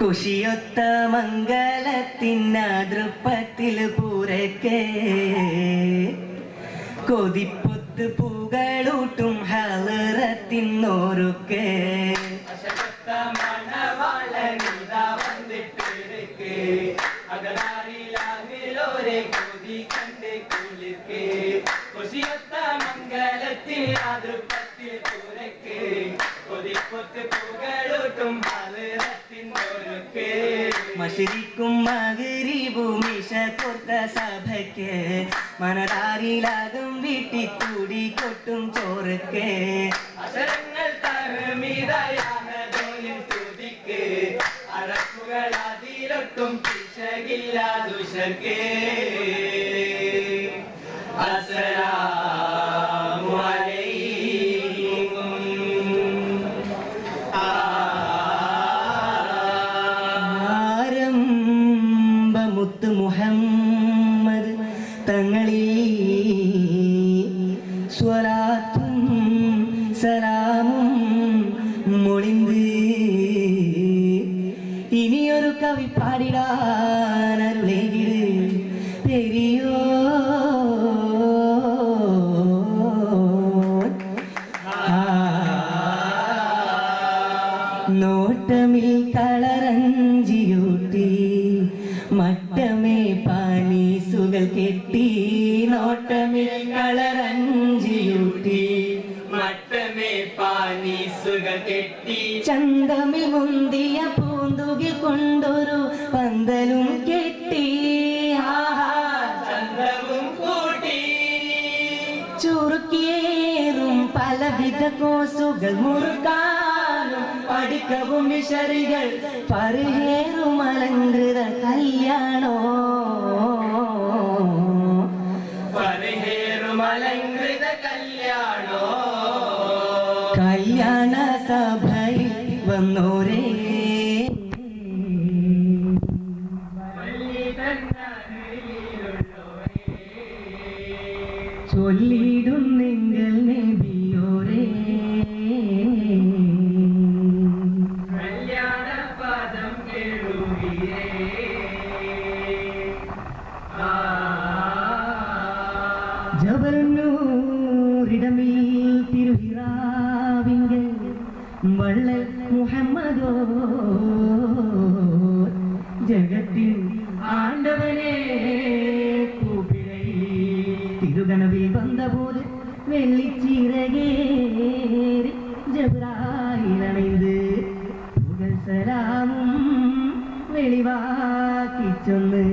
കുശിയൊത്ത മംഗലത്തിനതൃപ്പത്തിൽ പൂരക്കേ കൊതിപ്പൊത്ത് പൂകളൂട്ടും ഹലറത്തിന്നോരുക്കേ മഷരിക്കും മനതാരിലാകും വീട്ടി കൂടി കൊട്ടും ചോറുക്ക്. അക്ഷരങ്ങൾ തഹമീതയാണതോലിൻ സ്തുതിക്ക്. അഴക്കുകൾ അതിലൊട്ടും പിശകില്ല ദുഷർക്ക് അസ്സലാമു കവി പാടിടാനല്ലെങ്കിൽ തെരിയോ നോട്ടമിൽ കളറഞ്ചിയൂട്ടി മട്ടമേ പാനീസുകൾ കെട്ടി നോട്ടമിൽ കളറഞ്ചിയൂട്ടി മട്ടമേ പാനീസുകൾ കെട്ടി ചന്തമിൽ മുന്തിയ ചുറുക്കിയേറും പലവിധ കോസുകൾ മുറുക്കാനും പഠിക്കവും വിഷറികൾ പറയേറും അലങ്കൃത കല്യാണോ? പരഹേറും അലങ്കൃത കല്യാണോ? കല്യാണ സഭയിൽ വന്നോരേ உலகத்தின் ஆண்டவனே கூப்பிடை திருகனவில் வந்தபோது வெள்ளிச்சீரகேறி ஜபராயில் அணைந்து புகழ் சலாமும் வெளிவாக்கி சொன்னு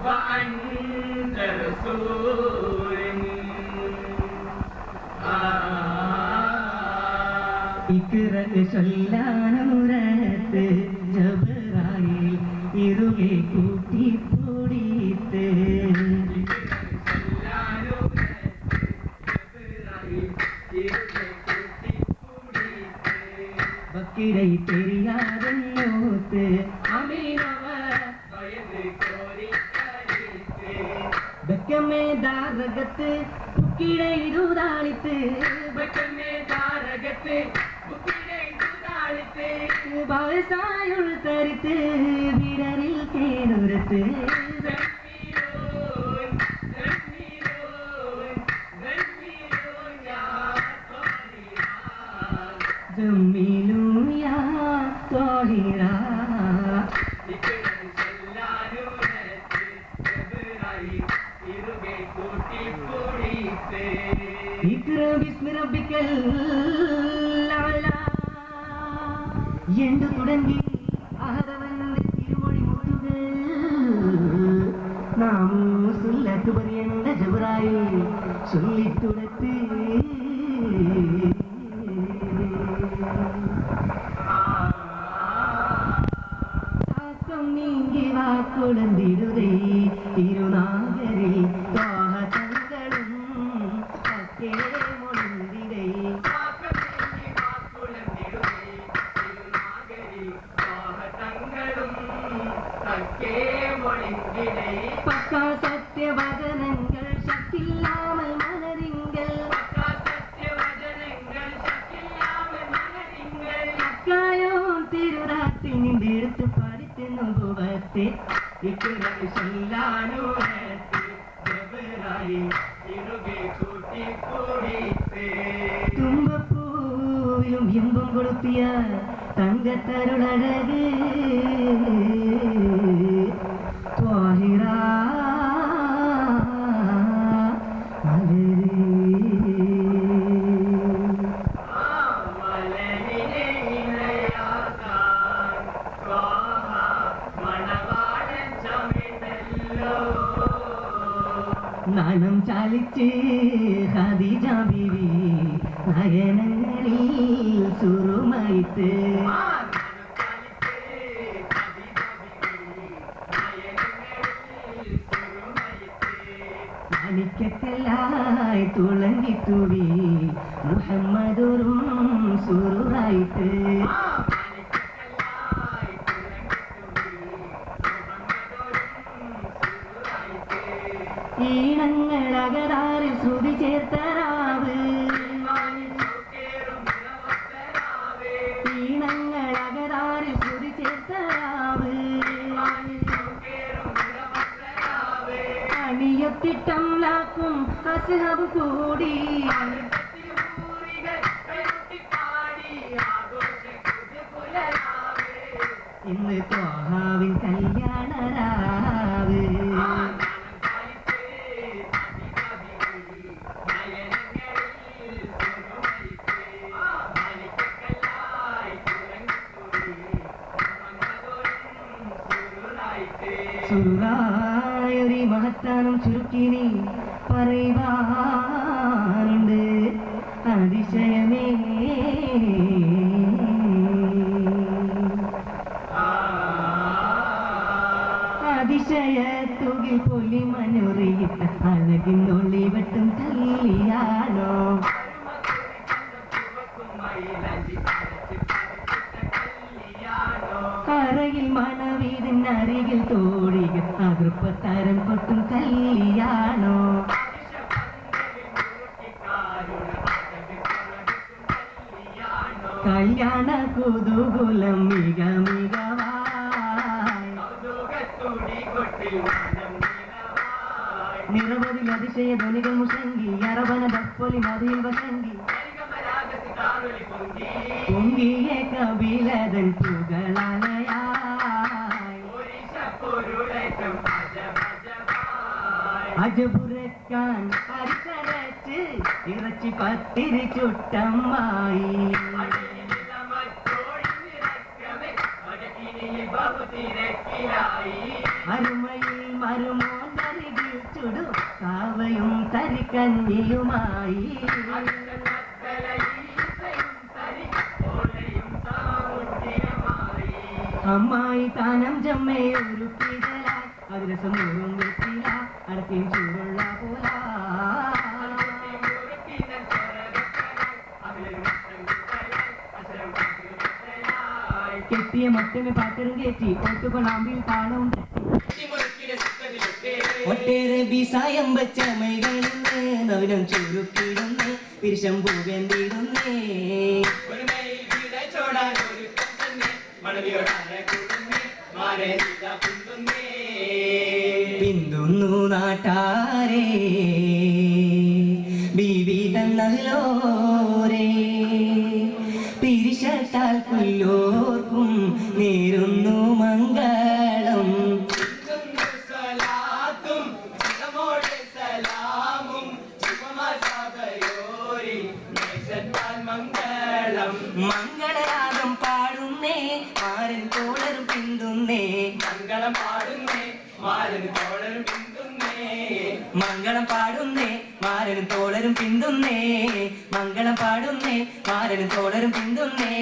وأنت رسول آه ഇക്കിറക്ക് ചൊല്ലാനുരത്ത് ജബറായിൽ ഇരുകെ കൂട്ടി പൊടിത്ത് ബക്കിടை தெரியாதோத்து ബക്കമേ ദാരകത്ത് ബുക്കിടை ഇരുതാളിത്ത് ബാസായുൾ തരിത്ത് വിടരിൽ കേടുരത്ത് ജമ്മിലൂയാ തോഹിറാ ഇക്ര ബിസ്മി റബ്ബിക്കൽ ಎಂದು തുടങ്ങി അഹദവന്റെ തിരുമൊഴി മുത്തുകൾ നാം സുല്ലത്ത് പറയേണ്ട ജബറായി ചൊല്ലിത്തുടത്ത് താക്കം നീങ്ങി വാക്കുടന്തിരുതേ തിരുനാഗരി ഇക്കുറൽ ചെല്ലാനൂരത്ത് ജബറായി ഇറുകെ കൂട്ടിക്കൂടിത്ത് തുമ്പപ്പൂവിലും ഇമ്പം കൊളുത്തിയ തങ്കത്തരുളഴക് ത്വാഹിറ നാണം ചാലിച്ച് ഖദീജ ബീവി നയനങ്ങളിൽ സുറുമായിട്ട്. തുളങ്ങി തുളങ്ങിത്തുവി മുഹമ്മദുറും സുറുറായിട്ട്. ഈണങ്ങളകരാറിൽ ശ്രുതി ചേർത്തരാവ് ഈണങ്ങളകരാറിൽ ശ്രുതി ചേർത്തരാവ് അണിയത്തിട്ടം ലാക്കും അസ്ഹബ് കൂടി. ഇന്ന് ത്വാഹാവിൻ കല്യാണരാവ് സുറായൊരു മഹത്താനം ചുരുക്കിനി പറയുവാനുണ്ട്. അതിശയമേ. അതിശയത്തുകിൽ പൊലി മനുറിയിട്ട അഴകിന്നുള്ളി വെട്ടും കല്യാണോ? കറയിൽ മണവീടിനരികിൽ തോഴികൾ അതൃപ്പത്തരം കൊട്ടും കല്യാണോ? കല്യാണ കുതൂകുലം മിക മികവായി. നിരവധി അതിശയ ധ്വനികൾ മുഷങ്കി അറവന ദപ്പൊലി മതിയിൽ വസങ്കി പൊങ്കിയ കപിലതൻ പുകളലയായി അജപുരക്കാൻ പരിസരത്ത് ഇറച്ചി പത്തിരി ചുട്ടമ്മായി. അരുമയിൽ മരുമോൻ തരികിൽ ചുടു കാവയും തരിക്കഞ്ഞിയുമായി അമ്മായി താനം ജമ്മയൊരു പിതലായി അതിരസം അടത്തിയും ചൂടുള്ള പോലാ കെട്ടിയ മട്ടന് പാട്ടരും കയറ്റി ഒട്ടുകൊളാമ്പിൽ താളം ഒട്ടേറെ ബിസായം വെച്ച മൈകളിന്ന് നവനം ചുരുക്കിടുന്നേ പിരിശം പൂവെന്തിടുന്നേ പിന്തുന്നു നാട്ടാരേ ബീവി തന്നല്ലോരേ പിരിശത്താൽ പുല്ലോർക്കും നേരുന്നു മംഗളം. മംഗളം. മംഗളരാഗം പാടുന്നേ മാരൻ കോളരും പിന്തുന്നേ. മംഗളം പാടുന്നേ തോളരും മംഗളം പാടുന്നേ മാരനും തോളരും പിന്തുന്നേ. മംഗളം പാടുന്നേ മാരനും തോളരും പിന്തുന്നേ.